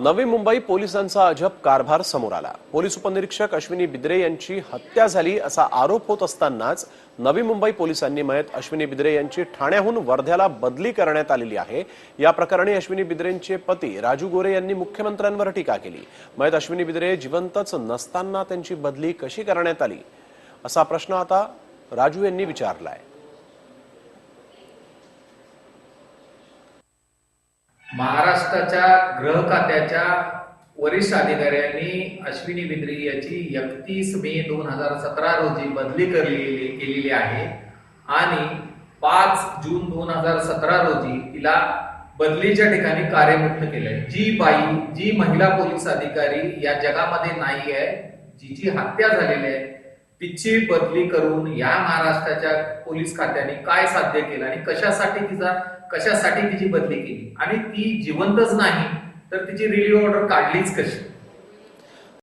नवी मुंबई पोलिसांचा अजब कारभार समोर आला. पोलीस उपनिरीक्षक अश्विनी बिद्रे यांची हत्या झाली असा आरोप होत असतानाच नवी मुंबई पोलिसांनी मयत अश्विनी बिद्रे यांची ठाण्याहून वर्ध्याला बदली करण्यात आलेली आहे. या प्रकरणी अश्विनी बिद्रेंचे पती राजू गोरे यांनी मुख्यमंत्र्यांवर टीका केली. मयत अश्विनी बिद्रे जिवंतच नसताना त्यांची बदली कशी करण्यात आली? असा प्रश्न आता राजू यांनी विचारलाय. महाराष्ट्राच्या गृह खात्याच्या वरिष्ठ अधिकाऱ्यांनी अश्विनी बिद्री याची एकतीस मे दोन हजार सतरा रोजी बदली करलेली केलेली आहे. आणि पाच जून दोन हजार सतरा रोजी तिला बदलीच्या ठिकाणी कार्यमुक्त केलंय. जी बाई जी महिला पोलीस अधिकारी या जगामध्ये नाही आहे जिची हत्या झालेली आहे तिची बदली करून या महाराष्ट्राच्या पोलीस खात्याने काय साध्य केलं आणि कशासाठी तिचा कशासाठी तिची बदली केली? आणि ती जिवंतच नाही तर तिची रिलीव्ह ऑर्डर काढलीच कशी?